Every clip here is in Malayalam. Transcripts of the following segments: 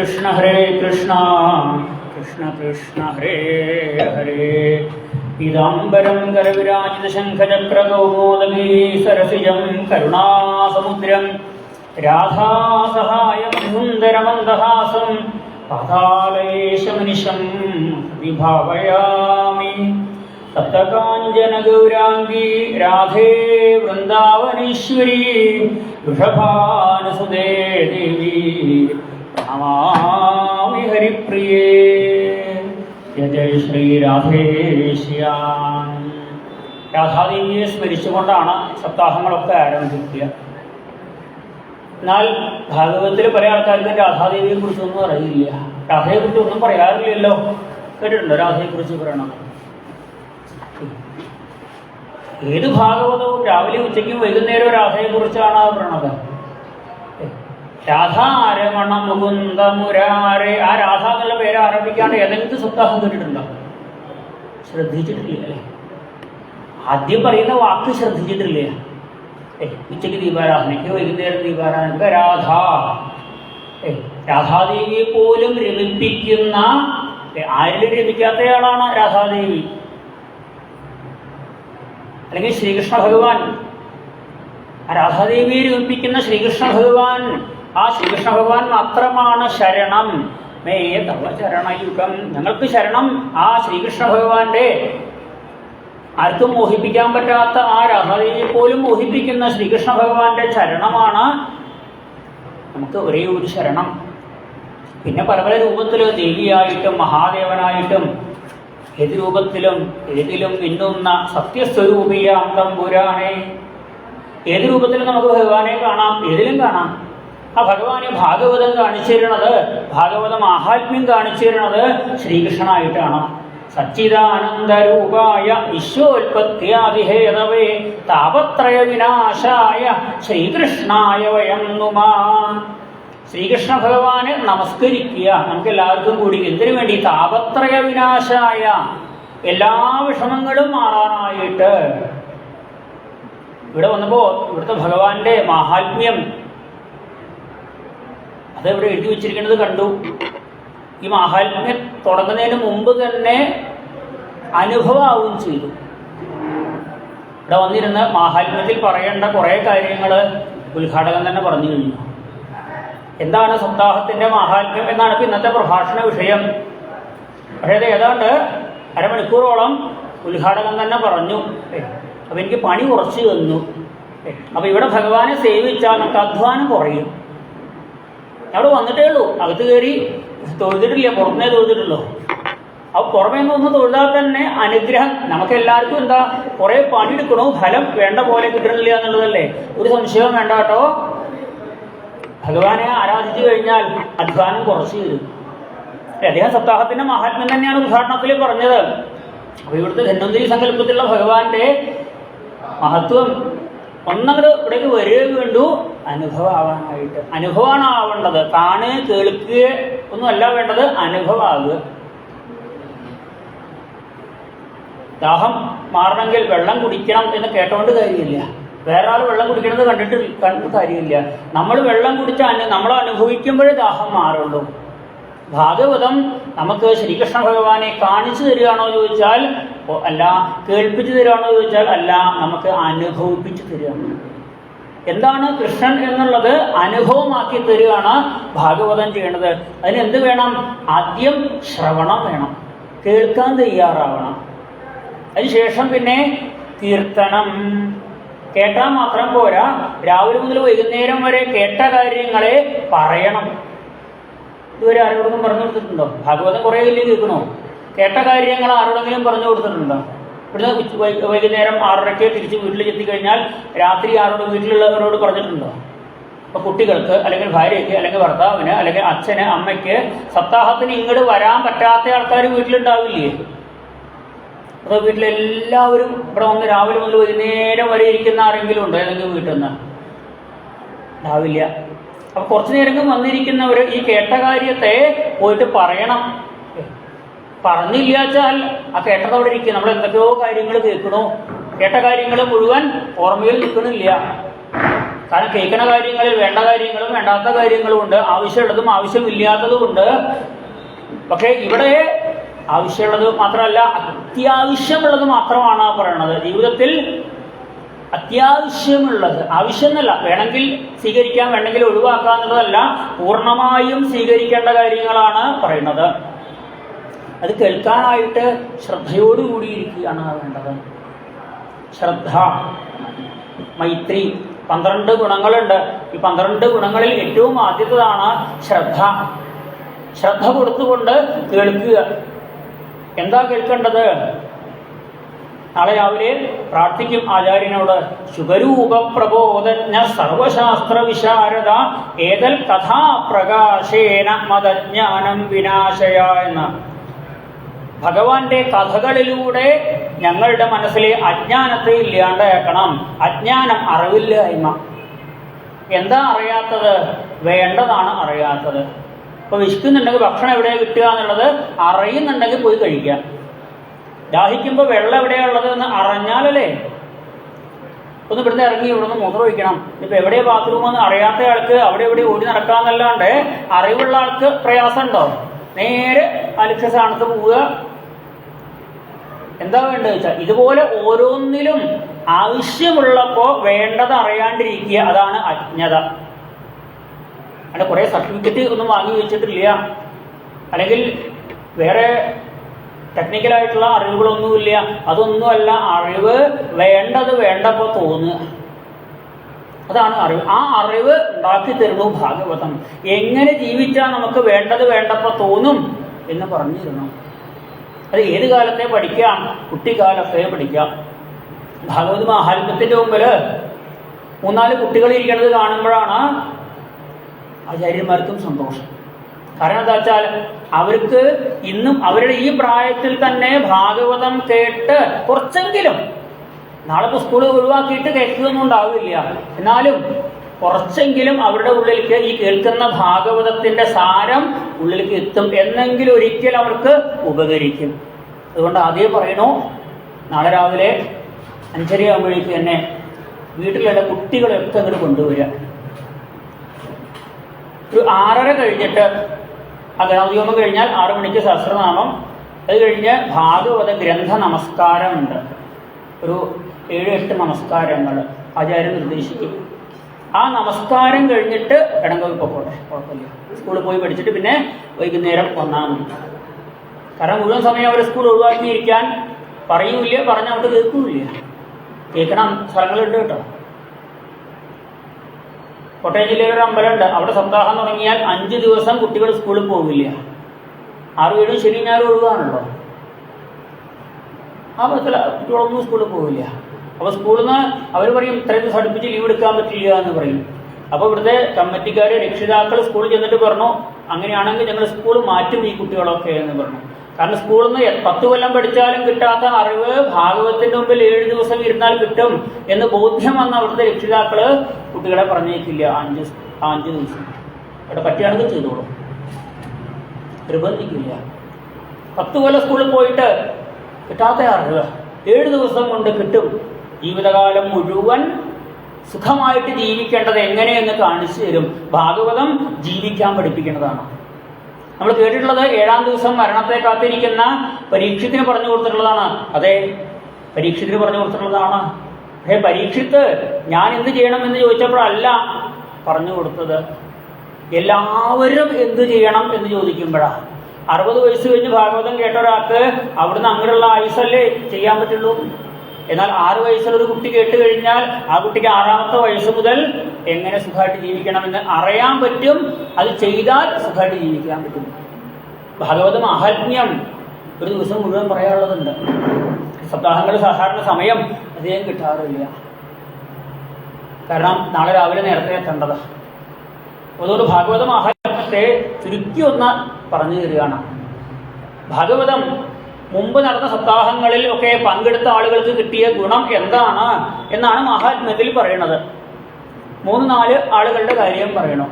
കൃഷ്ണ ഹരേ കൃഷ്ണ. കൃഷ്ണ കൃഷ്ണ ഹരേ ഹരേ. പീതാംബരം കരവിരാജിത ശംഖചക്രകൗമോദഗീ സരസിജം കരുണാസമുദ്രം. രാധാസഹായം സുന്ദരമന്ദഹാസം പാതാളേശമനിശം വിഭാവയാമി. സപ്തകാഞ്ചനഗൗരാംഗീ രാധേ വൃന്ദാവനീശ്വരി വൃഷഭാനുസുദേ ദേവി. പ്രണമാമി ഹരിപ്രിയേ. ജയ ജയ ശ്രീ രാധേശ്യാം രാധാദേവിയെ സ്മരിച്ചുകൊണ്ടാണ് സപ്താഹങ്ങളൊക്കെ ആരംഭിക്കുക. എന്നാൽ ഭാഗവതത്തിൽ പല ആൾക്കാർക്ക് രാധാദേവിയെ കുറിച്ചൊന്നും അറിയില്ല. രാധയെ കുറിച്ച് ഒന്നും പറയാറില്ലല്ലോ. കേട്ടിട്ടുണ്ടോ രാധയെ കുറിച്ച് പറയണം ഏത് ഭാഗവതവും രാവിലെ ഉച്ചയ്ക്കും വൈകുന്നേരവും രാധയെ കുറിച്ചാണ് പറയണത് രാധാരമണ മുകുന്ദ മുരാരെ ആ രാധ എന്നുള്ള പേര് ആരംഭിക്കാണ്ട് ഏതെങ്കിലും സപ്താഹം കേട്ടിട്ടുണ്ടോ? ശ്രദ്ധിച്ചിട്ടില്ല? ആദ്യം പറയുന്ന വാക്ക് ശ്രദ്ധിച്ചിട്ടില്ല? ഏ ഉച്ചയ്ക്ക് ദീപാരാധനയ്ക്ക് വൈകുന്നേരം ദീപാരാധനയ്ക്ക് രാധ. രാധാദേവിയെ പോലും രമിപ്പിക്കുന്ന ആരിലും രമിക്കാത്തയാളാണ് രാധാദേവി. അല്ലെങ്കിൽ ശ്രീകൃഷ്ണ ഭഗവാൻ. രാധാദേവിയെ രമിപ്പിക്കുന്ന ശ്രീകൃഷ്ണ ഭഗവാൻ. ആ ശ്രീകൃഷ്ണ ഭഗവാൻ മാത്രമാണ് ശരണം. മേ തവ ശരണയുഗം. ഞങ്ങൾക്ക് ശരണം ആ ശ്രീകൃഷ്ണ ഭഗവാന്റെ ആർക്കും മോഹിപ്പിക്കാൻ പറ്റാത്ത ആ രഹതയെ പോലും മോഹിപ്പിക്കുന്ന ശ്രീകൃഷ്ണ ഭഗവാന്റെ ശരണമാണ് നമുക്ക് ഒരേ ഒരു ശരണം. പിന്നെ പല പല രൂപത്തിൽ ദേവിയായിട്ടും മഹാദേവനായിട്ടും ഏത് രൂപത്തിലും ഏതിലും മിന്നുന്ന സത്യസ്വരൂപിയ അന്തം പുരാണേ ഏത് രൂപത്തിലും നമുക്ക് ഭഗവാനെ കാണാം ഏതിലും കാണാം. ആ ഭഗവാനെ ഭാഗവതം കാണിച്ചു തരുന്നത് ഭാഗവതം മാഹാത്മ്യം കാണിച്ചു തരുന്നത് ശ്രീകൃഷ്ണനായിട്ടാണ്. സച്ചിദാനന്ദരൂപായ വിശ്വോൽപത്യാതിഹേതവേ താപത്രയ വിനാശായ ശ്രീകൃഷ്ണായ വയം നുമാ ശ്രീകൃഷ്ണ ഭഗവാനെ നമസ്കരിക്കുക. നമുക്ക് എല്ലാവർക്കും കൂടി എന്തിനു വേണ്ടി? താപത്രയ വിനാശായ എല്ലാ വിഷമങ്ങളും മാറാനായിട്ട്. ഇവിടെ വന്നപ്പോ ഇവിടുത്തെ ഭഗവാന്റെ മാഹാത്മ്യം അത് ഇവിടെ എഴുതി വെച്ചിരിക്കുന്നത് കണ്ടു? ഈ മഹാത്മ്യ തുടങ്ങുന്നതിന് മുമ്പ് തന്നെ അനുഭവമാവുകയും ചെയ്തു. ഇവിടെ വന്നിരുന്ന മാഹാത്മ്യത്തിൽ പറയേണ്ട കുറേ കാര്യങ്ങൾ ഉദ്ഘാടകൻ തന്നെ പറഞ്ഞു കഴിഞ്ഞു. എന്താണ് സപ്താഹത്തിന്റെ മഹാത്മ്യം എന്നാണ് ഇപ്പൊ ഇന്നത്തെ പ്രഭാഷണ വിഷയം. പക്ഷേ അത് ഏതാണ്ട് അരമണിക്കൂറോളം ഉദ്ഘാടകൻ തന്നെ പറഞ്ഞു. അപ്പം എനിക്ക് പണി കുറച്ച് തന്നു. അപ്പൊ ഇവിടെ ഭഗവാനെ സേവിച്ചാൽ നമുക്ക് അധ്വാനം കുറയും. അവിടെ വന്നിട്ടേ ഉള്ളൂ. അകത്ത് കയറി തൊഴുതിട്ടില്ല പുറമേ തൊഴുതിട്ടുള്ളൂ. അപ്പൊ പുറമേ നിന്ന് തൊഴുതാൽ തന്നെ അനുഗ്രഹം. നമുക്ക് എല്ലാവർക്കും എന്താ കുറെ പണിയെടുക്കണോ? ഫലം വേണ്ട പോലെ കിട്ടണില്ല എന്നുള്ളതല്ലേ? ഒരു സംശയവും വേണ്ട കേട്ടോ. ഭഗവാനെ ആരാധിച്ചു കഴിഞ്ഞാൽ അധ്വാനം കുറച്ച് തരും അദ്ദേഹം സപ്താഹത്തിന്റെ മഹാത്മ്യം തന്നെയാണ് ഉദ്ഘാടനത്തിൽ പറഞ്ഞത്. അപ്പൊ ഇവിടുത്തെ ധന്വന്തരി സങ്കല്പത്തിലുള്ള ഭഗവാന്റെ മഹത്വം ഒന്നങ്ങട് ഇവിടേക്ക് വരികയും വേണ്ടു അനുഭവമാവാനായിട്ട് അനുഭവമാണ് ആവേണ്ടത് കേൾക്ക് കേൾക്കുക ഒന്നുമല്ല വേണ്ടത് അനുഭവമാകുക ദാഹം മാറണമെങ്കിൽ വെള്ളം കുടിക്കണം എന്ന് കേട്ടോണ്ട് കാര്യമില്ല. വേറെ ആൾ വെള്ളം കുടിക്കണത് കണ്ടിട്ട് കണ്ടിട്ട് കാര്യമില്ല. നമ്മൾ വെള്ളം കുടിച്ച അനു നമ്മൾ അനുഭവിക്കുമ്പോഴേ ദാഹം മാറുള്ളൂ. ഭാഗവതം നമുക്ക് ശ്രീകൃഷ്ണ ഭഗവാനെ കാണിച്ചു തരികയാണോ ചോദിച്ചാൽ അല്ല കേൾപ്പിച്ചു തരികയാണോ ചോദിച്ചാൽ അല്ല നമുക്ക് അനുഭവിപ്പിച്ചു തരികയാണ്. എന്താണ് കൃഷ്ണൻ എന്നുള്ളത് അനുഭവമാക്കി തരികയാണ് ഭാഗവതം ചെയ്യേണ്ടത്. അതിന് എന്ത് വേണം? ആദ്യം ശ്രവണം വേണം. കേൾക്കാൻ തയ്യാറാവണം. അതിനുശേഷം പിന്നെ കീർത്തനം. കേട്ടാൽ മാത്രം പോരാ. രാവിലെ മുതൽ വൈകുന്നേരം വരെ കേട്ട കാര്യങ്ങളെ പറയണം. ഇതുവരെ ആരോടെങ്കിലും പറഞ്ഞു കൊടുത്തിട്ടുണ്ടോ? ഭാഗവതം കുറേ വലിയ കേൾക്കണോ? കേട്ട കാര്യങ്ങൾ ആരോടെങ്കിലും പറഞ്ഞു കൊടുത്തിട്ടുണ്ടോ? ഇവിടുന്ന് വൈകുന്നേരം ആറരയ്ക്ക് തിരിച്ച് വീട്ടിൽ എത്തിക്കഴിഞ്ഞാൽ രാത്രി ആരോട് വീട്ടിലുള്ളവരോട് പറഞ്ഞിട്ടുണ്ടോ? അപ്പോൾ കുട്ടികൾക്ക് അല്ലെങ്കിൽ ഭാര്യയ്ക്ക് അല്ലെങ്കിൽ ഭർത്താവിന് അല്ലെങ്കിൽ അച്ഛന് അമ്മയ്ക്ക് സപ്താഹത്തിന് ഇങ്ങോട്ട് വരാൻ പറ്റാത്ത ആൾക്കാർ വീട്ടിലുണ്ടാവില്ലേ? അപ്പോൾ വീട്ടിലെല്ലാവരും ഇവിടെ വന്ന് രാവിലെ മുതൽ വൈകുന്നേരം വരെ ഇരിക്കുന്ന ആരെങ്കിലും ഉണ്ടോ ഏതെങ്കിലും വീട്ടിൽ നിന്ന്? ഉണ്ടാവില്ല. അപ്പൊ കുറച്ചു നേരം വന്നിരിക്കുന്നവർ ഈ കേട്ട കാര്യത്തെ പോയിട്ട് പറയണം. പറഞ്ഞില്ല വെച്ചാൽ ആ കേട്ടത് അവിടെ ഇരിക്കും. നമ്മൾ എന്തൊക്കെയോ കാര്യങ്ങൾ കേൾക്കണു. കേട്ട കാര്യങ്ങൾ മുഴുവൻ ഓർമ്മയിൽ നിൽക്കണില്ല കാരണം കേൾക്കണ കാര്യങ്ങളിൽ വേണ്ട കാര്യങ്ങളും വേണ്ടാത്ത കാര്യങ്ങളും ഉണ്ട്. ആവശ്യമുള്ളതും ആവശ്യമില്ലാത്തതും ഉണ്ട്. പക്ഷേ ഇവിടെ ആവശ്യമുള്ളത് മാത്രമല്ല അത്യാവശ്യമുള്ളത് മാത്രമാണ് പറയണത്. ജീവിതത്തിൽ അത്യാവശ്യമുള്ളത് ആവശ്യം എന്നല്ല വേണമെങ്കിൽ സ്വീകരിക്കാം വേണമെങ്കിൽ ഒഴിവാക്കാം എന്നുള്ളതല്ല പൂർണമായും സ്വീകരിക്കേണ്ട കാര്യങ്ങളാണ് പറയുന്നത്. അത് കേൾക്കാനായിട്ട് ശ്രദ്ധയോടുകൂടി ഇരിക്കുകയാണ് വേണ്ടത്. ശ്രദ്ധ. മൈത്രി. പന്ത്രണ്ട് ഗുണങ്ങളുണ്ട്. ഈ പന്ത്രണ്ട് ഗുണങ്ങളിൽ ഏറ്റവും ആദ്യത്തതാണ് ശ്രദ്ധ. ശ്രദ്ധ കൊടുത്തുകൊണ്ട് കേൾക്കുക. എന്താ കേൾക്കേണ്ടത്? നാളെ രാവിലെ പ്രാർത്ഥിക്കും ആചാര്യനോട് ശുഭരൂപ പ്രബോധജ്ഞ സർവശാസ്ത്ര വിശാരദ ഏതൽ കഥാപ്രകാശേന മതജ്ഞാനം വിനാശയ എന്ന്. ഭഗവാന്റെ കഥകളിലൂടെ ഞങ്ങളുടെ മനസ്സിലെ അജ്ഞാനത്തെ ഇല്ലാണ്ടാക്കണം. അജ്ഞാനം അറിവില്ലായ്മ എന്താ അറിയാത്തത്? വേണ്ടതാണ് അറിയാത്തത്. ഇപ്പൊ വിശക്കുന്നുണ്ടെങ്കിൽ ഭക്ഷണം എവിടെയാ കിട്ടുക എന്നുള്ളത് അറിയുന്നുണ്ടെങ്കിൽ പോയി കഴിക്കാം ദാഹിക്കുമ്പോൾ വെള്ളം എവിടെയാണുള്ളത് എന്ന് അറിഞ്ഞാലല്ലേ? ഒന്ന് ഇവിടുന്ന് ഇറങ്ങി ഇവിടുന്ന് മൂത്രം ഒഴിക്കണം. ഇപ്പൊ എവിടെയാ ബാത്റൂം എന്ന് അറിയാത്ത ആൾക്ക് അവിടെ എവിടെ ഓടി നടക്കാന്നല്ലാണ്ട് അറിവുള്ള ആൾക്ക് പ്രയാസമുണ്ടോ? നേരെ അലക്ഷ്യ സ്ഥാനത്ത് പോവുക. എന്താ വേണ്ടത് വെച്ചാൽ ഇതുപോലെ ഓരോന്നിലും ആവശ്യമുള്ളപ്പോൾ വേണ്ടത് അറിയാണ്ടിരിക്കുക അതാണ് അജ്ഞത. അവിടെ കുറേ സർട്ടിഫിക്കറ്റ് ഒന്നും വാങ്ങി വെച്ചിട്ടില്ല. അല്ലെങ്കിൽ വേറെ ടെക്നിക്കലായിട്ടുള്ള അറിവുകളൊന്നുമില്ല. അതൊന്നുമല്ല അറിവ് വേണ്ടത് വേണ്ടപ്പോൾ തോന്നുക. അതാണ് അറിവ്. ആ അറിവ് ഉണ്ടാക്കി തരുന്നു ഭാഗവതം. എങ്ങനെ ജീവിച്ചാൽ നമുക്ക് വേണ്ടത് വേണ്ടപ്പോൾ തോന്നും? എന്ന് പറഞ്ഞിരുന്നു. അത് ഏത് കാലത്തെ പഠിക്കാം കുട്ടിക്കാലത്തെ പഠിക്കാം ഭാഗവത മഹാത്മ്യത്തിന്റെ മുമ്പിൽ മൂന്നാൽ കുട്ടികൾ ഇരിക്കുന്നത് കാണുമ്പോഴാണ് ആചാര്യന്മാർക്കും സന്തോഷം. കാരണം എന്താ വെച്ചാൽ അവർക്ക് ഇന്നും അവരുടെ ഈ പ്രായത്തിൽ തന്നെ ഭാഗവതം കേട്ട് കുറച്ചെങ്കിലും നാളെ ഇപ്പോൾ സ്കൂൾ ഒഴിവാക്കിയിട്ട് കേൾക്കുകയൊന്നും ഉണ്ടാവില്ല. എന്നാലും കുറച്ചെങ്കിലും അവരുടെ ഉള്ളിലേക്ക് ഈ കേൾക്കുന്ന ഭാഗവതത്തിന്റെ സാരം ഉള്ളിലേക്ക് എത്തും എന്നെങ്കിലും ഒരിക്കൽ അവർക്ക് ഉപകരിക്കും. അതുകൊണ്ട് ആദ്യം പറയണു നാളെ രാവിലെ അഞ്ചരയാകുമ്പോഴേക്ക് തന്നെ വീട്ടിലുള്ള കുട്ടികളെയൊക്കെ അങ്ങോട്ട് കൊണ്ടുവരിക. ഒരു ആറര കഴിഞ്ഞിട്ട് ഗണപതിയോമം കഴിഞ്ഞാൽ ആറു മണിക്ക് സഹസ്രനാമം. അത് കഴിഞ്ഞ് ഭാഗവത ഗ്രന്ഥ നമസ്കാരമുണ്ട്. ഒരു ഏഴ് എട്ട് നമസ്കാരങ്ങൾ ആചാര്യം നിർദ്ദേശിക്കും. ആ നമസ്കാരം കഴിഞ്ഞിട്ട് ഇടങ്കോൽ പോട്ടെ കുഴപ്പമില്ല. സ്കൂളിൽ പോയി പഠിച്ചിട്ട് പിന്നെ വൈകുന്നേരം മതി കാരണം മുഴുവൻ സമയം അവർ സ്കൂൾ ഒഴിവാക്കിയിരിക്കാൻ പറയൂല പറഞ്ഞ കേൾക്കുന്നില്ല കേൾക്കണം സ്ഥലങ്ങളുണ്ട് കേട്ടോ. കോട്ടയം ജില്ലയിൽ ഒരു അമ്പലമുണ്ട്. അവിടെ സപ്താഹം തുടങ്ങിയാൽ അഞ്ച് ദിവസം കുട്ടികൾ സ്കൂളിൽ പോകില്ല ആറ് വീടും ശനി ഞായറും ഒഴിവാണല്ലോ. ആ ബസ്സിൽ കുട്ടികളൊന്നും സ്കൂളിൽ പോകില്ല അപ്പോൾ സ്കൂളിൽ നിന്ന് അവർ പറയും ഇത്രയും ദിവസം ലീവ് എടുക്കാൻ പറ്റില്ല എന്ന് പറയും. അപ്പോൾ ഇവിടുത്തെ കമ്മിറ്റിക്കാർ രക്ഷിതാക്കൾ സ്കൂളിൽ ചെന്നിട്ട് പറഞ്ഞു അങ്ങനെയാണെങ്കിൽ ഞങ്ങൾ സ്കൂൾ മാറ്റും ഈ കുട്ടികളൊക്കെ എന്ന് പറഞ്ഞു. കാരണം സ്കൂളിൽ നിന്ന് പത്ത് കൊല്ലം പഠിച്ചാലും കിട്ടാത്ത അറിവ് ഭാഗവത്തിന്റെ മുമ്പിൽ ഏഴ് ദിവസം ഇരുന്നാൽ കിട്ടും എന്ന് ബോധ്യം വന്ന അവിടുത്തെ രക്ഷിതാക്കൾ കുട്ടികളെ പറഞ്ഞേക്കില്ല അഞ്ച് അഞ്ച് ദിവസം. അവിടെ പറ്റുകയാണെങ്കിൽ ചെയ്തോളും. നിർബന്ധിക്കില്ല. പത്ത് കൊല്ലം സ്കൂളിൽ പോയിട്ട് കിട്ടാത്ത അറിവ് ഏഴ് ദിവസം കൊണ്ട് കിട്ടും. ജീവിതകാലം മുഴുവൻ സുഖമായിട്ട് ജീവിക്കേണ്ടത് എങ്ങനെയെന്ന് കാണിച്ചു തരും. ഭാഗവതം ജീവിക്കാൻ പഠിപ്പിക്കേണ്ടതാണ് നമ്മൾ കേട്ടിട്ടുള്ളത് ഏഴാം ദിവസം മരണത്തെ കാത്തിരിക്കുന്ന പരീക്ഷത്തിന് പറഞ്ഞു കൊടുത്തിട്ടുള്ളതാണ്. അതെ പരീക്ഷത്തിന് പറഞ്ഞു കൊടുത്തിട്ടുള്ളതാണ്. പക്ഷേ പരീക്ഷിത്ത് ഞാൻ എന്ത് ചെയ്യണമെന്ന് ചോദിച്ചപ്പോഴല്ല പറഞ്ഞു കൊടുത്തത്. എല്ലാവരും എന്ത് ചെയ്യണം എന്ന് ചോദിക്കുമ്പോഴാണ് അറുപത് വയസ്സ് കഴിഞ്ഞ് ഭാഗവതം കേട്ട ഒരാൾക്ക് അവിടുന്ന് അങ്ങനെയുള്ള ആയുസല്ലേ ചെയ്യാൻ പറ്റുള്ളൂ? എന്നാൽ ആറ് വയസ്സുള്ള കുട്ടി കേട്ട് കഴിഞ്ഞാൽ ആ കുട്ടിക്ക് ആറാമത്തെ വയസ്സ് മുതൽ എങ്ങനെ സുഖമായിട്ട് ജീവിക്കണമെന്ന് അറിയാൻ പറ്റും അത് ചെയ്താൽ സുഖമായിട്ട് ജീവിക്കാൻ പറ്റും. ഭാഗവതം മഹാത്മ്യം ഒരു ദിവസം മുഴുവൻ പറയാനുള്ളതുണ്ട് സപ്താഹങ്ങൾ സാധാരണ സമയം അധികം കിട്ടാറില്ല. കാരണം നാളെ രാവിലെ നേരത്തെ എത്തേണ്ടതാ. അതുകൊണ്ട് ഭാഗവത മഹാത്മ്യത്തെ ചുരുക്കി ഒന്ന് പറഞ്ഞു തരികയാണ്. ഭാഗവതം മുമ്പ് നടന്ന സപ്താഹങ്ങളിൽ ഒക്കെ പങ്കെടുത്ത ആളുകൾക്ക് കിട്ടിയ ഗുണം എന്താണ് എന്നാണ് മഹാത്മ്യത്തിൽ പറയുന്നത് മൂന്ന് നാല് ആളുകളുടെ കാര്യം പറയണം.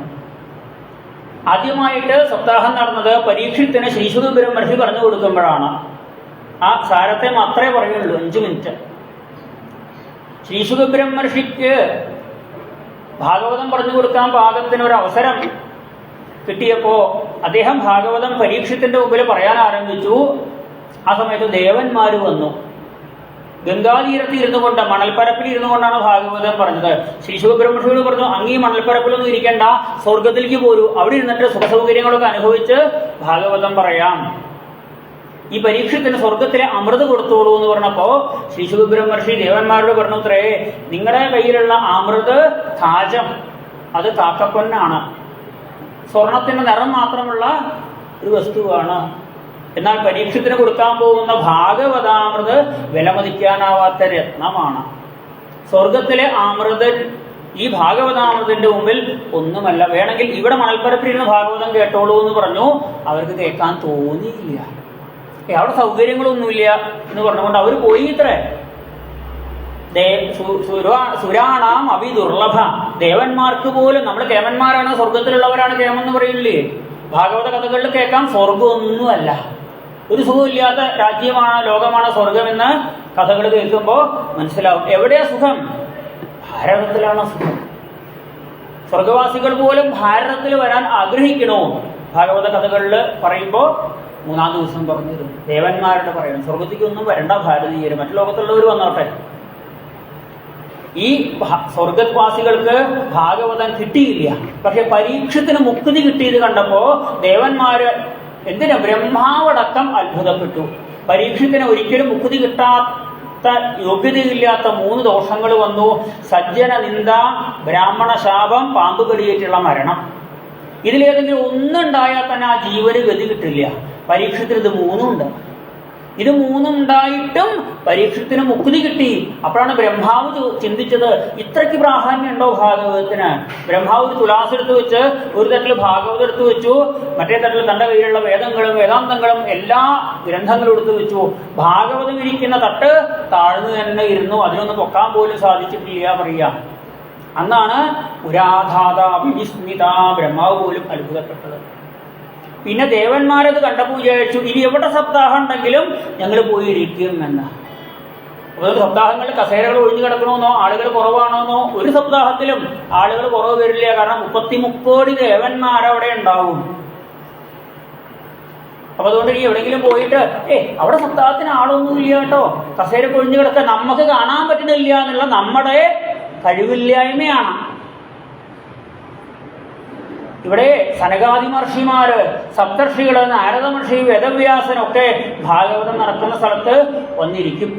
ആദ്യമായിട്ട് സപ്താഹം നടന്നത് പരീക്ഷത്തിന് ശ്രീശുദ്ധപുരം മഹർഷി പറഞ്ഞു കൊടുക്കുമ്പോഴാണ്. ആ സാരത്തെ മാത്രമേ പറയുള്ളൂ അഞ്ചു മിനിറ്റ്. ശ്രീശുഖബ്രഹ്മർഷിക്ക് ഭാഗവതം പറഞ്ഞു കൊടുക്കാൻ പാകത്തിന് ഒരു അവസരം കിട്ടിയപ്പോ അദ്ദേഹം ഭാഗവതം പരീക്ഷത്തിന്റെ മുമ്പിൽ പറയാൻ ആരംഭിച്ചു. ആ സമയത്ത് ദേവന്മാർ വന്നു. ഗംഗാതീരത്ത് ഇരുന്നു കൊണ്ട് മണൽപ്പരപ്പിൽ ഇരുന്നു കൊണ്ടാണ് ഭാഗവതം പറഞ്ഞത്. ശിശു ശിവബ്രഹ്മഷിയോട് പറഞ്ഞു അങ്ങീ മണൽപ്പരപ്പിലൊന്നും ഇരിക്കേണ്ട സ്വർഗത്തിലേക്ക് പോരൂ. അവിടെ ഇരുന്നിട്ട് സുഖസൗകര്യങ്ങളൊക്കെ അനുഭവിച്ച് ഭാഗവതം പറയാം. ഈ പരീക്ഷത്തിന് സ്വർഗത്തിലെ അമൃത് കൊടുത്തോളൂ എന്ന് പറഞ്ഞപ്പോ ശിശു ബ്രഹ്മർഷി ദേവന്മാരോട് പറഞ്ഞു അത്രേ നിങ്ങളുടെ കയ്യിലുള്ള അമൃത് താജം. അത് കാക്കപ്പൊന്നാണ് സ്വർണത്തിന്റെ നിറം മാത്രമുള്ള ഒരു വസ്തുവാണ്. എന്നാൽ പരീക്ഷത്തിന് കൊടുക്കാൻ പോകുന്ന ഭാഗവതാമൃത് വിലമതിക്കാനാവാത്ത രത്നമാണ്. സ്വർഗത്തിലെ അമൃത് ഈ ഭാഗവതാമൃതന്റെ മുമ്പിൽ ഒന്നുമല്ല. വേണമെങ്കിൽ ഇവിടെ മണൽപ്പരപ്പിലിരുന്ന് ഭാഗവതം കേട്ടോളൂ എന്ന് പറഞ്ഞു. അവർക്ക് കേൾക്കാൻ തോന്നിയില്ല. അവിടെ സൗകര്യങ്ങളൊന്നുമില്ല എന്ന് പറഞ്ഞുകൊണ്ട് അവർ പോയി ഇത്രേ. സുരാണാം അവി ദുർലഭ. ദേവന്മാർക്ക് പോലും നമ്മൾ കേമന്മാരാണ് സ്വർഗത്തിലുള്ളവരാണ് കേമെന്ന് പറയില്ലേ? ഭാഗവത കഥകളിൽ കേൾക്കാൻ സ്വർഗമൊന്നുമല്ല ഒരു സുഖമില്ലാത്ത രാജ്യമാണ് ലോകമാണ് സ്വർഗമെന്ന് കഥകൾ കേൾക്കുമ്പോൾ മനസ്സിലാവും. എവിടെയാ സുഖം? ഭാരതത്തിലാണ് സുഖം. സ്വർഗവാസികൾ പോലും ഭാരതത്തിൽ വരാൻ ആഗ്രഹിക്കണോ? ഭാഗവത കഥകളിൽ പറയുമ്പോൾ മൂന്നാം ദിവസം പറഞ്ഞു ദേവന്മാരുടെ പറയണം സ്വർഗത്തിക്കൊന്നും വരണ്ട ഭാരതീയർ മറ്റു ലോകത്തുള്ളവർ വന്നോട്ടെ. ഈ സ്വർഗവാസികൾക്ക് ഭാഗവതം കിട്ടിയില്ല. പക്ഷെ പരീക്ഷത്തിന് മുക്തി കിട്ടിയത് കണ്ടപ്പോ ദേവന്മാര് എന്തിനാ ബ്രഹ്മാവടക്കം അത്ഭുതപ്പെട്ടു? പരീക്ഷത്തിന് ഒരിക്കലും മുക്തി കിട്ടാത്ത യോഗ്യതയില്ലാത്ത മൂന്ന് ദോഷങ്ങൾ വന്നു. സജ്ജന നിന്ദ ബ്രാഹ്മണ ശാപം പാമ്പ് കടിയേറ്റുള്ള മരണം. ഇതിലേതെങ്കിലും ഒന്നുണ്ടായാൽ തന്നെ ആ ജീവന് ഗതി കിട്ടില്ല. പരീക്ഷത്തിൽ ഇത് മൂന്നും ഉണ്ട്. ഇത് മൂന്നും ഉണ്ടായിട്ടും പരീക്ഷത്തിന് മുക്തി കിട്ടി. അപ്പോഴാണ് ബ്രഹ്മാവ് ചിന്തിച്ചത് ഇത്രയ്ക്ക് പ്രാധാന്യം ഉണ്ടോ ഭാഗവതത്തിന്? ബ്രഹ്മാവ് ഒരു തുലാസ് എടുത്ത് വെച്ച് ഒരു തട്ടിൽ ഭാഗവതം എടുത്ത് വെച്ചു. മറ്റേ തട്ടിൽ തന്റെ കയ്യിലുള്ള വേദങ്ങളും വേദാന്തങ്ങളും എല്ലാ ഗ്രന്ഥങ്ങളും എടുത്തു വെച്ചു. ഭാഗവതം ഇരിക്കുന്ന തട്ട് താഴ്ന്നു തന്നെ ഇരുന്നു. അതിനൊന്നും പൊക്കാൻ പോലും സാധിച്ചിട്ടില്ല പറയാം അന്നാണ് പുരാധാത വിസ്മിത ബ്രഹ്മാവ് പോലും അത്ഭുതപ്പെട്ടത്. പിന്നെ ദേവന്മാരത് കണ്ടപ്പോൾ വിചാരിച്ചു ഇനി എവിടെ സപ്താഹം ഉണ്ടെങ്കിലും ഞങ്ങൾ പോയി ഇരിക്കും എന്ന്. ഒരു സപ്താഹങ്ങളിൽ കസേരകൾ ഒഴിഞ്ഞു കിടക്കണമെന്നോ ആളുകൾ കുറവാണെന്നോ ഒരു സപ്താഹത്തിലും ആളുകൾ കുറവ് വരില്ല. കാരണം മുപ്പത്തി മുക്കോടി ദേവന്മാരവിടെ ഉണ്ടാവും. അപ്പൊ അതുകൊണ്ട് ഈ എവിടെയെങ്കിലും പോയിട്ട് ഏ അവിടെ സപ്താഹത്തിന് ആളൊന്നും ഇല്ല കേട്ടോ. കസേര കൊഴിഞ്ഞു കിടക്കാൻ നമുക്ക് കാണാൻ പറ്റുന്നില്ല എന്നുള്ള നമ്മുടെ കഴിവില്ലായ്മയാണ്. ഇവിടെ സനകാദി മഹർഷിമാര് സപ്തർഷികൾ നാരദ മഹർഷി വേദവ്യാസനൊക്കെ ഭാഗവതം നടക്കുന്ന സ്ഥലത്ത് വന്നിരിക്കും.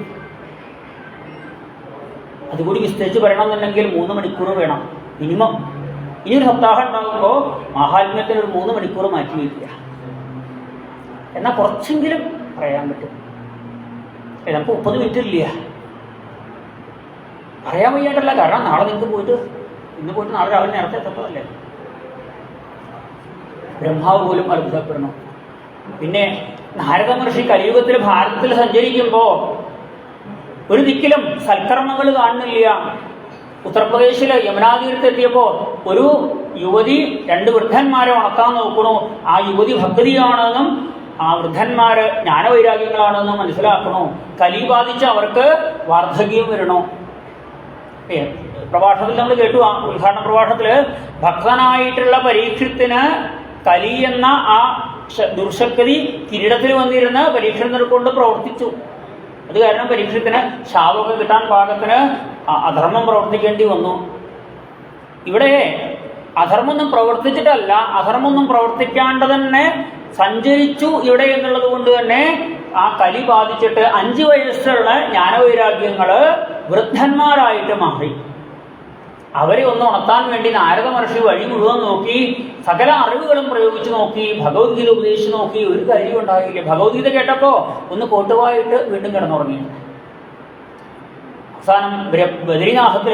അതുകൂടി വിസ്തരിച്ച് വരണം എന്നുണ്ടെങ്കിൽ മൂന്ന് മണിക്കൂർ വേണം മിനിമം. ഇനി ഒരു സപ്താഹം ഉണ്ടാകുമ്പോൾ മഹാത്മ്യത്തിന് ഒരു മൂന്ന് മണിക്കൂർ മാറ്റി വയ്ക്കുക. എന്നാൽ കുറച്ചെങ്കിലും പറയാൻ പറ്റും. നമുക്ക് മുപ്പത് മിനിറ്റ് ഇല്ല. പറയാൻ വയ്യാണ്ടല്ല കാരണം നാളെ നിങ്ങൾക്ക് പോയിട്ട് ഇന്ന് പോയിട്ട് നാളെ രാവിലെ നേരത്തെ എത്തപ്പതല്ലേ ബ്രഹ്മാവ് പോലും അത്ഭുതപ്പെടുന്നു. പിന്നെ നാരദ മഹർഷി കലിയുഗത്തിൽ ഭാരതത്തിൽ സഞ്ചരിക്കുമ്പോൾ ഒരു ദിക്കിലും സൽക്കർമ്മങ്ങൾ കാണുന്നില്ല. ഉത്തർപ്രദേശിലെ യമുനാതീരത്ത് എത്തിയപ്പോൾ ഒരു യുവതി രണ്ട് വൃദ്ധന്മാരെ ഉണക്കാൻ നോക്കുന്നു ആ യുവതി ഭക്തിയാണെന്നും ആ വൃദ്ധന്മാര് ജ്ഞാനവൈരാഗ്യങ്ങളാണെന്നും മനസ്സിലാക്കണു. കലി ബാധിച്ച അവർക്ക് വാർദ്ധക്യം വരണോ. പ്രഭാഷണത്തിൽ നമ്മൾ കേട്ടു ഉദ്ഘാടന പ്രഭാഷണത്തിൽ ഭക്തനായിട്ടുള്ള പരീക്ഷത്തിന് കലി എന്ന ആ ദുർശക്തി കിരീടത്തിൽ വന്നിരുന്ന് പരീക്ഷണം കൊണ്ട് പ്രവർത്തിച്ചു. അത് കാരണം പരീക്ഷത്തിന് ശാപമൊക്കെ കിട്ടാൻ പാകത്തിന് അധർമ്മം പ്രവർത്തിക്കേണ്ടി വന്നു. ഇവിടെ അധർമ്മൊന്നും പ്രവർത്തിച്ചിട്ടല്ല. അധർമ്മൊന്നും പ്രവർത്തിക്കാണ്ട് തന്നെ സഞ്ചരിച്ചു ഇവിടെ എന്നുള്ളത് കൊണ്ട് തന്നെ ആ കലി ബാധിച്ചിട്ട് അഞ്ചു വയസ്സുള്ള ജ്ഞാനവൈരാഗ്യങ്ങൾ വൃദ്ധന്മാരായിട്ട് മാറി. അവരെ ഒന്ന് ഉണർത്താൻ വേണ്ടി നാരദ മഹർഷി വഴി മുഴുവൻ നോക്കി സകല അറിവുകളും പ്രയോഗിച്ച് നോക്കി ഭഗവത്ഗീത ഉപദേശിച്ച് നോക്കി ഒരു കാര്യം ഉണ്ടായില്ല. ഭഗവത്ഗീത കേട്ടപ്പോ ഒന്ന് കോട്ടുവായിട്ട് വീണ്ടും കിടന്നുറങ്ങി. അവസാനം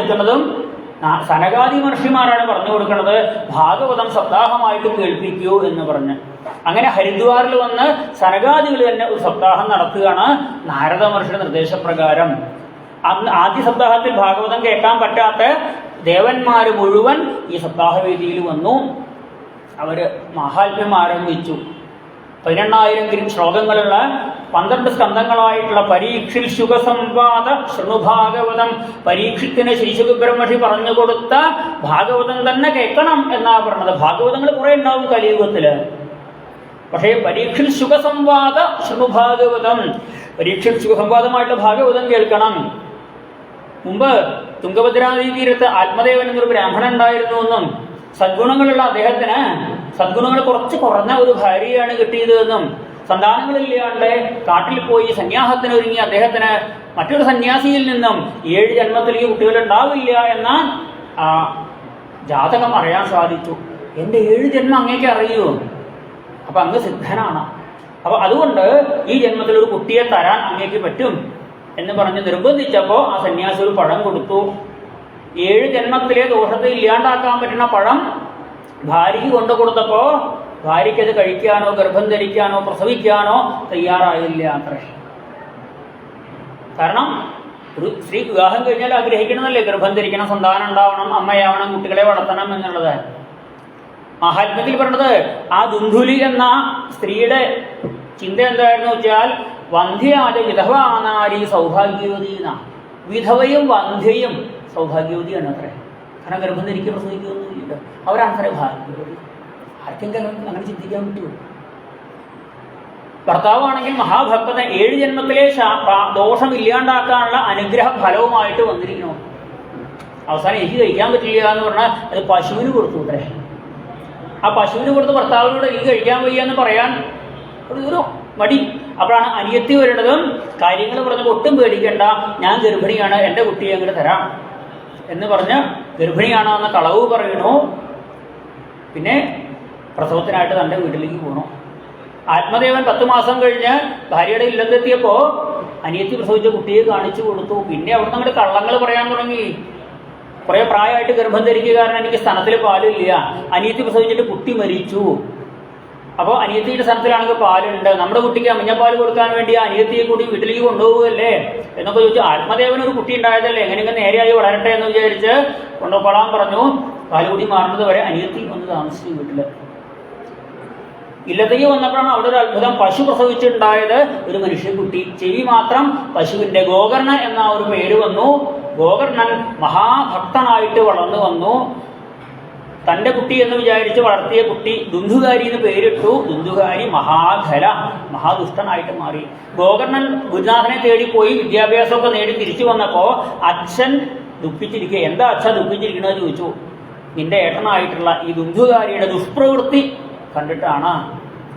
എത്തുന്നതും സനകാദി മഹർഷിമാരാണ് പറഞ്ഞു കൊടുക്കുന്നത് ഭാഗവതം സപ്താഹമായിട്ട് കേൾപ്പിക്കൂ എന്ന് പറഞ്ഞ്. അങ്ങനെ ഹരിദ്വാറിൽ വന്ന് സനകാദികൾ തന്നെ ഒരു സപ്താഹം നടത്തുകയാണ് നാരദ മഹർഷിയുടെ നിർദ്ദേശപ്രകാരം. അന്ന് ആദ്യ സപ്താഹത്തിൽ ഭാഗവതം കേൾക്കാൻ പറ്റാത്ത ദേവന്മാര് മുഴുവൻ ഈ സപ്താഹവേദിയിൽ വന്നു. അവർ മഹാത്മ്യം ആരംഭിച്ചു പതിനെണ്ണായിരം ശ്ലോകങ്ങളുള്ള പന്ത്രണ്ട് സ്കന്ധങ്ങളായിട്ടുള്ള പരീക്ഷിൽ ശുഖസംവാദ ശൃണുഭാഗവതം പരീക്ഷത്തിന് ശ്രീശുഖബ്രഹ്മഷി പറഞ്ഞു കൊടുത്ത ഭാഗവതം തന്നെ കേൾക്കണം എന്നാ പറഞ്ഞത്. ഭാഗവതങ്ങൾ കുറെ ഉണ്ടാവും കലിയുഗത്തിൽ. പക്ഷേ പരീക്ഷിൽ ശുഖസംവാദ ശൃണുഭാഗവതം പരീക്ഷിൽ സുഖസംവാദമായിട്ടുള്ള ഭാഗവതം കേൾക്കണം. മുമ്പ് തുംഗഭദ്രാനദി തീരത്ത് ആത്മദേവൻ എന്നൊരു ബ്രാഹ്മണൻ ഉണ്ടായിരുന്നു എന്നും സദ്ഗുണങ്ങളുള്ള അദ്ദേഹത്തിന് സദ്ഗുണങ്ങൾ കുറച്ച് കുറഞ്ഞ ഒരു ഭാര്യയാണ് കിട്ടിയത് എന്നും സന്താനങ്ങളില്ലാണ്ട് കാട്ടിൽ പോയി സന്യാസത്തിന് ഒരുങ്ങി അദ്ദേഹത്തിന് മറ്റൊരു സന്യാസിയിൽ നിന്നും ഏഴ് ജന്മത്തിൽ ഈ കുട്ടികൾ ഉണ്ടാവില്ല എന്ന ആ, ജാതകം അറിയാൻ സാധിച്ചു. എന്റെ ഏഴ് ജന്മം അങ്ങേക്ക് അറിയൂ? അപ്പൊ അങ്ങ് സിദ്ധനാണ്. അപ്പൊ അതുകൊണ്ട് ഈ ജന്മത്തിൽ ഒരു കുട്ടിയെ തരാൻ അങ്ങേക്ക് പറ്റും. എന്ന് പറഞ്ഞ് നിർബന്ധിച്ചപ്പോൾ ആ സന്യാസി ഒരു പഴം കൊടുത്തു. ഏഴ് ജന്മത്തിലെ ദോഷത്തെ ഇല്ലാണ്ടാക്കാൻ പറ്റുന്ന പഴം ഭാര്യയ്ക്ക് കൊണ്ടു കൊടുത്തപ്പോ ഭാര്യയ്ക്ക് അത് കഴിക്കാനോ ഗർഭം ധരിക്കാനോ പ്രസവിക്കാനോ തയ്യാറായില്ല കാരണം ഒരു സ്ത്രീ വിവാഹം കഴിഞ്ഞാൽ ആഗ്രഹിക്കണമെന്നല്ലേ ഗർഭം ധരിക്കണം സന്താനം ഉണ്ടാവണം അമ്മയാവണം കുട്ടികളെ വളർത്തണം എന്നുള്ളത്. മഹാത്മ്യത്തിൽ പറഞ്ഞത് ആ ദുന്ധുലി എന്ന സ്ത്രീയുടെ ചിന്ത എന്തായിരുന്നു വെച്ചാൽ വന്ധ്യാജ വിധവാനാരി സൗഭാഗ്യവതി എന്നാണ് വിധവയും വന്ധ്യയും സൗഭാഗ്യവതിയാണ് അത്രേ കാരണം ഗർഭം ധരിക്കുക പ്രസവിക്കുകയൊന്നുമില്ല അവരാണ് അത്ര ഭാഗ്യവതി. ആർക്കെങ്കിലും അങ്ങനെ ചിന്തിക്കാൻ പറ്റുമോ? ഭർത്താവാണെങ്കിൽ മഹാഭക്തൻ ഏഴ് ജന്മത്തിലെ ദോഷം ഇല്ലാണ്ടാക്കാനുള്ള അനുഗ്രഹ ഫലവുമായിട്ട് വന്നിരിക്കുന്നു. അവസാനം എനിക്ക് കഴിക്കാൻ പറ്റില്ല എന്ന് പറഞ്ഞാൽ അത് പശുവിന് കൊടുത്തു അത്രേ ആ പശുവിന് കൊടുത്ത് ഭർത്താവിനോട് എനിക്ക് കഴിക്കാൻ വയ്യ എന്ന് പറയാൻ ഒരു മടി. അപ്പോഴാണ് അനിയത്തി വരുന്നതും കാര്യങ്ങൾ പറഞ്ഞപ്പോൾ ഒട്ടും പേടിക്കേണ്ട. ഞാൻ ഗർഭിണിയാണ് എന്റെ കുട്ടിയെ അങ്ങോട്ട് തരാം എന്ന് പറഞ്ഞ് ഗർഭിണിയാണോ എന്ന കളവ് പറയണു പിന്നെ പ്രസവത്തിനായിട്ട് തന്റെ വീട്ടിലേക്ക് പോകണു ആത്മദേവൻ പത്ത് മാസം കഴിഞ്ഞ് ഭാര്യയുടെ ഇല്ലത്തെത്തിയപ്പോൾ അനിയത്തി പ്രസവിച്ച കുട്ടിയെ കാണിച്ചു കൊടുത്തു. പിന്നെ അവിടെ അങ്ങോട്ട് കള്ളങ്ങൾ പറയാൻ തുടങ്ങി. കുറേ പ്രായമായിട്ട് ഗർഭം ധരിക്കുക കാരണം എനിക്ക് സ്ഥലത്തിൽ പാലില്ല. അനിയത്തി പ്രസവിച്ചിട്ട് കുട്ടി മരിച്ചു. അപ്പോൾ അനിയത്തിയുടെ സ്ഥലത്തിലാണെങ്കിൽ പാലുണ്ട്. നമ്മുടെ കുട്ടിക്ക് മഞ്ഞപ്പാൽ കൊടുക്കാൻ വേണ്ടി ആ അനിയത്തിയെ കൂടി വീട്ടിലേക്ക് കൊണ്ടുപോകുകയല്ലേ എന്നൊക്കെ ചോദിച്ചു. ആത്മദേവന് ഒരു കുട്ടി ഉണ്ടായതല്ലേ? എങ്ങനെയെങ്കിലും നേരെയായി വളരട്ടെ എന്ന് വിചാരിച്ച് കൊണ്ടുപോകാൻ പറഞ്ഞു. പാലുകുടി മാറുന്നത് വരെ അനിയത്തി ഒന്ന് താമസിച്ചു വീട്ടിൽ. ഇല്ലത്തേക്ക് വന്നപ്പോഴാണ് അവിടെ ഒരു അത്ഭുതം. പശു പ്രസവിച്ചിട്ടുണ്ടായത് ഒരു മനുഷ്യക്കുട്ടി ചെവി മാത്രം പശുവിന്റെ ഗോകർണൻ എന്ന ഒരു പേര് വന്നു. ഗോകർണൻ മഹാഭക്തനായിട്ട് വളർന്നു വന്നു. തന്റെ കുട്ടി എന്ന് വിചാരിച്ച് വളർത്തിയ കുട്ടി ദുന്ധുകാരി എന്ന് പേരിട്ടു. ദുന്ധുകാരി മഹാഖല മഹാദുഷ്ടനായിട്ട് മാറി. ഗോകർണൻ ഗുരുനാഥനെ തേടിപ്പോയി വിദ്യാഭ്യാസമൊക്കെ നേടി തിരിച്ചു വന്നപ്പോൾ അച്ഛൻ ദുഃഖിച്ചിരിക്കുക എന്താ അച്ഛൻ ദുഃഖിച്ചിരിക്കണമെന്ന് ചോദിച്ചു. നിന്റെ ഏട്ടനായിട്ടുള്ള ഈ ദുന്ധുകാരിയുടെ ദുഷ്പ്രവൃത്തി കണ്ടിട്ടാണ്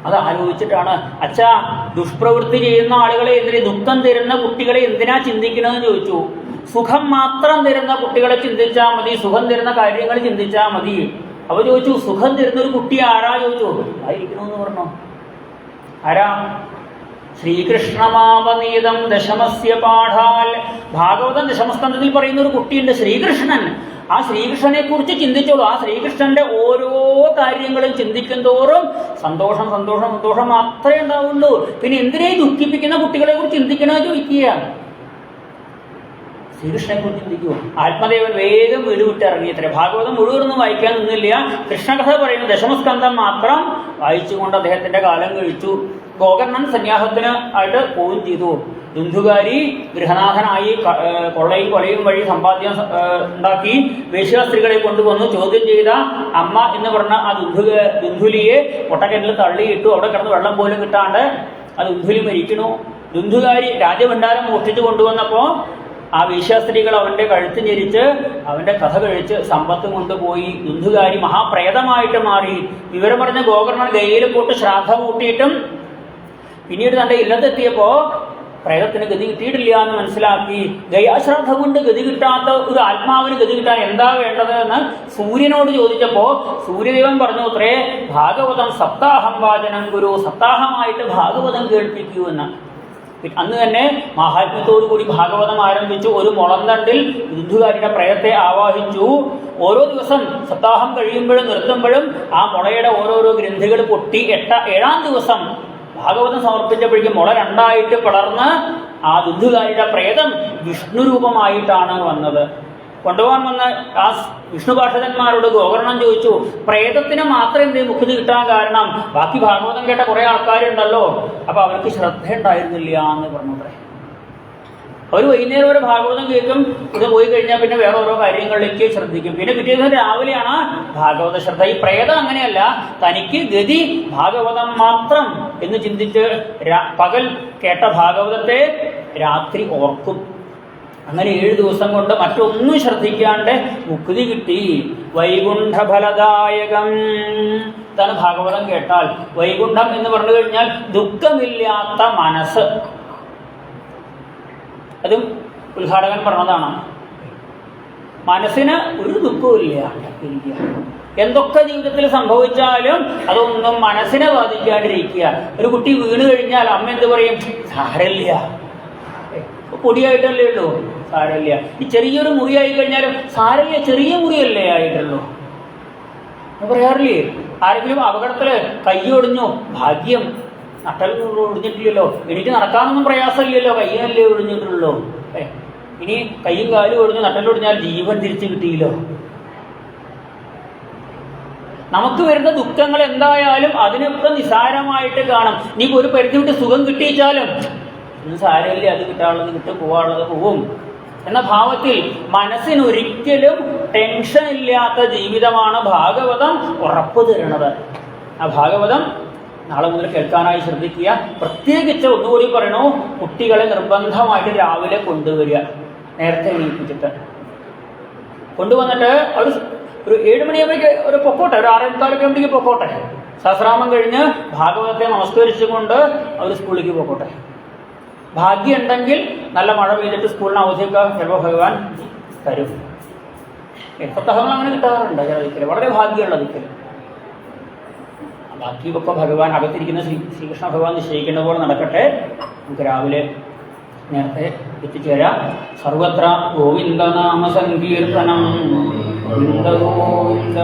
അത് ആലോചിച്ചിട്ടാണ്. അച്ഛാ ദുഷ്പ്രവൃത്തി ചെയ്യുന്ന ആളുകളെ എന്തിനു ദുഃഖം തരുന്ന കുട്ടികളെ എന്തിനാ ചിന്തിക്കണമെന്ന് ചോദിച്ചു. സുഖം മാത്രം തരുന്ന കുട്ടികളെ ചിന്തിച്ചാൽ മതി സുഖം തരുന്ന കാര്യങ്ങൾ ചിന്തിച്ചാൽ മതി. അവ ചോദിച്ചു സുഖം തരുന്ന ഒരു കുട്ടി ആരാ? ചോദിച്ചു. ആയിരിക്കണമെന്ന് പറഞ്ഞു. ആരാ? ശ്രീകൃഷ്ണമാവനീതം ദശമസ്യ പാഠാൽ. ഭാഗവതം ദശമസ്കന്ധത്തിൽ പറയുന്ന ഒരു കുട്ടിയുണ്ട് ശ്രീകൃഷ്ണൻ. ആ ശ്രീകൃഷ്ണനെ കുറിച്ച് ചിന്തിച്ചോളൂ. ആ ശ്രീകൃഷ്ണന്റെ ഓരോ കാര്യങ്ങളും ചിന്തിക്കും തോറും സന്തോഷം സന്തോഷം സന്തോഷം മാത്രമേ ഉണ്ടാവുള്ളൂ. പിന്നെ എന്തിനേ ദുഃഖിപ്പിക്കുന്ന കുട്ടികളെ കുറിച്ച് ചിന്തിക്കണമെന്ന് ചോദിക്കുക. ശ്രീകൃഷ്ണനെ കുറിച്ച് ചിന്തിക്കുമോ ആത്മദേവൻ വേഗം വീട് വിട്ട് ഇറങ്ങിയത്രേ ഭാഗവതം മുഴുവനൊന്നും വായിക്കാൻ നിന്നില്ല. കൃഷ്ണകഥ പറയുന്ന ദശമസ്കന്ധം മാത്രം വായിച്ചുകൊണ്ട് അദ്ദേഹത്തിന്റെ കാലം കഴിച്ചു. ഗോകർണൻ സന്യാസത്തിന് ആയിട്ട് പോവുകയും ചെയ്തു. ദുന്ധുകാരി ഗൃഹനാഥനായി കൊള്ളയും കൊലയും വഴി സമ്പാദ്യം ഉണ്ടാക്കി വേശ്യാസ്ത്രീകളെ കൊണ്ടുവന്നു. ചോദ്യം ചെയ്ത അമ്മ എന്ന് പറഞ്ഞ ആ ദുന്ധു ദുന്ധുലിയെ പൊട്ടക്കിണറ്റിൽ തള്ളിയിട്ടു അവിടെ കിടന്ന് വെള്ളം പോലും കിട്ടാണ്ട് ആ ദുന്ധുലി മരിക്കണു. ദുന്ധുകാരി രാജഭണ്ഡാരം മോഷ്ടിച്ചു കൊണ്ടുവന്നപ്പോ ആ വേശ്യാസ്ത്രീകൾ അവന്റെ കഴുത്ത് ഞെരിച്ച് അവന്റെ കഥ കഴിച്ച് സമ്പത്ത് കൊണ്ടുപോയി ദുന്ധുകാരി മഹാപ്രേതമായിട്ട് മാറി. വിവരം പറഞ്ഞ ഗോകർണൻ ഗയയിൽ പോട്ട് ശ്രാദ്ധ കൂട്ടിയിട്ടും പിന്നീട് തന്റെ ഇല്ലത്തെത്തിയപ്പോ പ്രേതത്തിന് ഗതി കിട്ടിയിട്ടില്ല എന്ന് മനസ്സിലാക്കി. ഗയാശ്രദ്ധ കൊണ്ട് ഗതി കിട്ടാത്ത ഒരു ആത്മാവിന് ഗതി കിട്ടാൻ എന്താ വേണ്ടത് എന്ന് സൂര്യനോട് ചോദിച്ചപ്പോൾ സൂര്യദേവൻ പറഞ്ഞു അത്രേ ഭാഗവതം സപ്താഹം വാചനം ഗുരു സപ്താഹമായിട്ട് ഭാഗവതം കേൾപ്പിക്കൂ എന്ന്. അന്ന് തന്നെ കൂടി ഭാഗവതം ആരംഭിച്ചു ഒരു മുളന്തണ്ടിൽ യുദ്ധകാരിയുടെ പ്രയത്തെ ആവാഹിച്ചു. ഓരോ ദിവസം സപ്താഹം കഴിയുമ്പോഴും നിർത്തുമ്പോഴും ആ മുളയുടെ ഓരോരോ ഗ്രന്ഥികൾ പൊട്ടി എട്ട ഏഴാം ദിവസം ഭാഗവതം സമർപ്പിച്ചപ്പോഴേക്കും മുള രണ്ടായിട്ട് പടർന്ന് ആ ദുദ്ധുകാരിയുടെ പ്രേതം വിഷ്ണുരൂപമായിട്ടാണ് വന്നത്. കൊണ്ടുപോകാൻ വന്ന ആ വിഷ്ണു ഭാഷകന്മാരോട് ഗോകർണം ചോദിച്ചു പ്രേതത്തിന് മാത്രം എന്ത് മുഖ്യത കിട്ടാൻ കാരണം? ബാക്കി ഭാഗവതം കേട്ട കുറെ ആൾക്കാരുണ്ടല്ലോ. അപ്പൊ അവർക്ക് ശ്രദ്ധ ഉണ്ടായിരുന്നില്ല എന്ന് പറഞ്ഞത്രേ. അവർ വൈകുന്നേരം ഒരു ഭാഗവതം കേൾക്കും ഇത് പോയി കഴിഞ്ഞാൽ പിന്നെ വേറെ ഓരോ കാര്യങ്ങളിലേക്ക് ശ്രദ്ധിക്കും. പിന്നെ പിറ്റേ ദിവസം രാവിലെയാണ് ഭാഗവത ശ്രദ്ധ. ഈ പ്രേതം അങ്ങനെയല്ല തനിക്ക് ഗതി ഭാഗവതം മാത്രം എന്ന് ചിന്തിച്ച് പകൽ കേട്ട ഭാഗവതത്തെ രാത്രി ഓർക്കും. അങ്ങനെ ഏഴ് ദിവസം കൊണ്ട് മറ്റൊന്നും ശ്രദ്ധിക്കാണ്ട് മുക്തി കിട്ടി. വൈകുണ്ഠ ഫലദായകം ഇതാണ് ഭാഗവതം കേട്ടാൽ. വൈകുണ്ഠം എന്ന് പറഞ്ഞു കഴിഞ്ഞാൽ ദുഃഖമില്ലാത്ത മനസ്സ്. അതും ഉദ്ഘാടകൻ പറഞ്ഞതാണ്. മനസ്സിന് ഒരു ദുഃഖവും ഇല്ല. എന്തൊക്കെ ജീവിതത്തിൽ സംഭവിച്ചാലും അതൊന്നും മനസ്സിനെ ബാധിക്കാണ്ടിരിക്കുക. ഒരു കുട്ടി വീണ് കഴിഞ്ഞാൽ അമ്മ എന്ത് പറയും? സാരല്ല പൊടിയായിട്ടല്ലേ ഉള്ളൂ സാരല്ല ഈ ചെറിയൊരു മുറിയായി കഴിഞ്ഞാലും സാരല്ല ചെറിയ മുറിയല്ലേ ആയിട്ടുള്ളൂ. പറയാറില്ലേ? ആരെങ്കിലും അപകടത്തിൽ കൈ ഒടിഞ്ഞു ഭാഗ്യം നട്ടൽ ഒടിഞ്ഞിട്ടില്ലല്ലോ. എനിക്ക് നടക്കാനൊന്നും പ്രയാസമില്ലല്ലോ കയ്യല്ലേ ഒടിഞ്ഞിട്ടുള്ളൂ. ഇനി കൈയും കാലും ഒടിഞ്ഞു നട്ടലൊടിഞ്ഞാൽ ജീവൻ തിരിച്ചു കിട്ടിയില്ലോ. നമുക്ക് വരുന്ന ദുഃഖങ്ങൾ എന്തായാലും അതിനൊക്കെ നിസാരമായിട്ട് കാണും. നീ ഒരു പരിധി വിട്ട് സുഖം കിട്ടിയിച്ചാലും ഒന്നും സാരമില്ല അത് കിട്ടാനുള്ളത് കിട്ടും പോവാനുള്ളത് പോവും. എന്ന ഭാവത്തിൽ മനസ്സിനൊരിക്കലും ടെൻഷൻ ഇല്ലാത്ത ജീവിതമാണ് ഭാഗവതം ഉറപ്പു തരുന്നത്. ആ ഭാഗവതം നാളെ മുതൽ കേൾക്കാനായി ശ്രദ്ധിക്കുക. പ്രത്യേകിച്ച് ഒന്നുകൂടി പറയണു കുട്ടികളെ നിർബന്ധമായിട്ട് രാവിലെ കൊണ്ടുവരിക. നേരത്തെ എണീപ്പിച്ചിട്ട്. കൊണ്ടുവന്നിട്ട് ഒരു ഒരു ഏഴ് മണിയാകുമ്പോഴേക്ക് ഒരു പൊക്കോട്ടെ ഒരു ആറേ മുക്കാലൊക്കെ ആകുമ്പോഴേക്ക് പൊക്കോട്ടെ. സഹസ്രാമം കഴിഞ്ഞ് ഭാഗവതത്തെ നമസ്കരിച്ചുകൊണ്ട് അവർ സ്കൂളിലേക്ക് പൊക്കോട്ടെ. ഭാഗ്യം ഉണ്ടെങ്കിൽ നല്ല മഴ പെയ്തിട്ട് സ്കൂളിന് അവധിയൊക്കെ ചിലപ്പോൾ ഭഗവാൻ തരും. എപ്പത്തഹങ്ങൾ അങ്ങനെ കിട്ടാറുണ്ട് ചില ദിക്കൽ വളരെ ഭാഗ്യമുള്ള ദിക്കൽ ബാക്കിയൊക്കെ ഭഗവാൻ അകത്തിരിക്കുന്ന ശ്രീ ശ്രീകൃഷ്ണ ഭഗവാൻ നിശ്ചയിക്കുന്ന പോലെ നടക്കട്ടെ. നമുക്ക് രാവിലെ നേരത്തെ എത്തിച്ചേരാം. സർവത്ര ഗോവിന്ദനാമ സങ്കീർത്തനം. ഗോവിന്ദ.